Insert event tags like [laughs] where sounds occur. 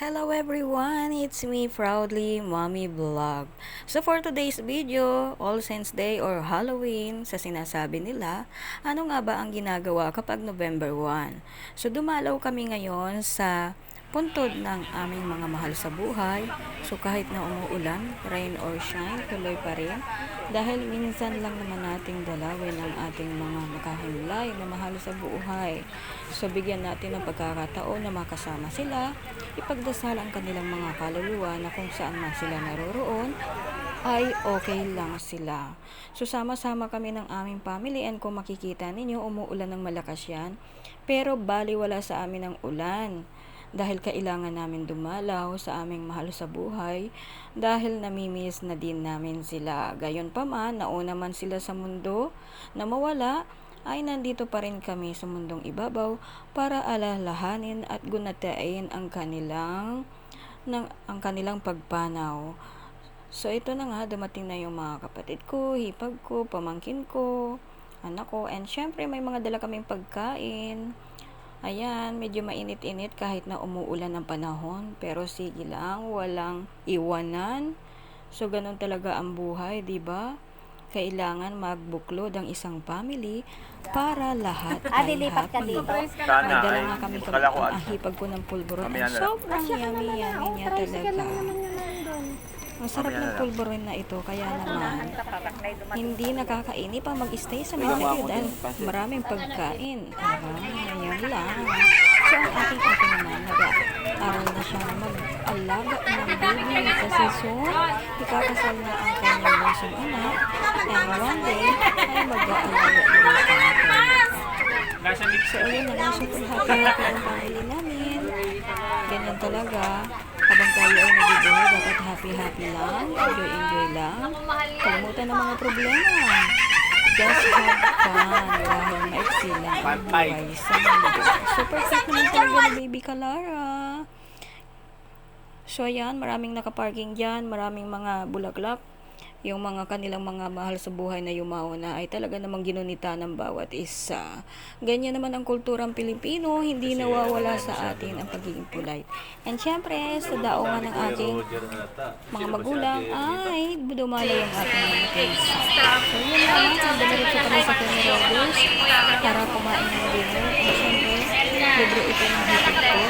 Hello everyone, it's me proudly Mommy Vlog. So for today's video, All Saints Day or Halloween sa sinasabi nila, ano nga ba ang ginagawa kapag November 1? So dumalaw kami ngayon sa puntod ng aming mga mahal sa buhay. So kahit na umuulan, rain or shine, tuloy pa rin. Dahil minsan lang naman nating dalawin ang ating mga makahimlay na mahal sa buhay. So bigyan natin ng pagkakataon na makasama sila, ipagdasal ang kanilang mga kaluluwa na kung saan man sila naroroon, ay okay lang sila. So sama-sama kami ng aming family and kung makikita ninyo, umuulan ng malakas yan. Pero baliwala sa amin ang ulan dahil kailangan namin dumalaw sa aming mahal sa buhay dahil namimiss na din namin sila. Gayon pa man, nauna man sila sa mundo na mawala, ay nandito pa rin kami sa mundong ibabaw para alalahanin at gunatain ang kanilang ng, ang kanilang pagpanaw. So ito na nga, dumating na yung mga kapatid ko, hipag ko, pamangkin ko, anak ko, and syempre may mga dala kaming pagkain. Ayan, medyo mainit-init kahit na umuulan ng panahon. Pero sige lang, walang iwanan. So, ganun talaga ang buhay, di ba? Kailangan magbuklod ang isang family para lahat [laughs] Ah, ay lilipat ka happy. dito? Sana ay nga kami ko ang ahipag ko ng pulburon. Lang. Sobrang yummy, yummy niya talaga. Ang sarap Mamaya ng pulburon na ito, kaya naman hindi nakakainip pa mag-stay sa Manila dahil maraming pagkain. Aba, yan lang. So, ang ating ate naman, nag-aaral na siya mag-alaga ng baby kasi soon, ikakasal na ang kanyang bunsong anak and one day, ay mag-aalaga na siya. So, ayun na lang, super happy happy ang family namin. Ganyan talaga. Habang tayo ay nabibuhay, dapat happy-happy lang, enjoy-enjoy lang. Kalimutan ng mga problema. Just have fun dahil maiksi lang ang buhay sa mundo. Super cute naman talaga ni Baby Kalara. So ayan, maraming nakaparking dyan, maraming mga bulaklak. Yung mga kanilang mga mahal sa buhay na yumauna ay talaga namang ginunita ng bawat isa. Ganyan naman ang kulturang Pilipino, hindi nawawala sa atin ang pagiging polite. And syempre, sa daungan ng ating mga magulang ay dumalo yung ating mga case. So yun lang, dumiretso kami sa Camerones para kumain ng dinner. And syempre, libre ito ng hipag ko.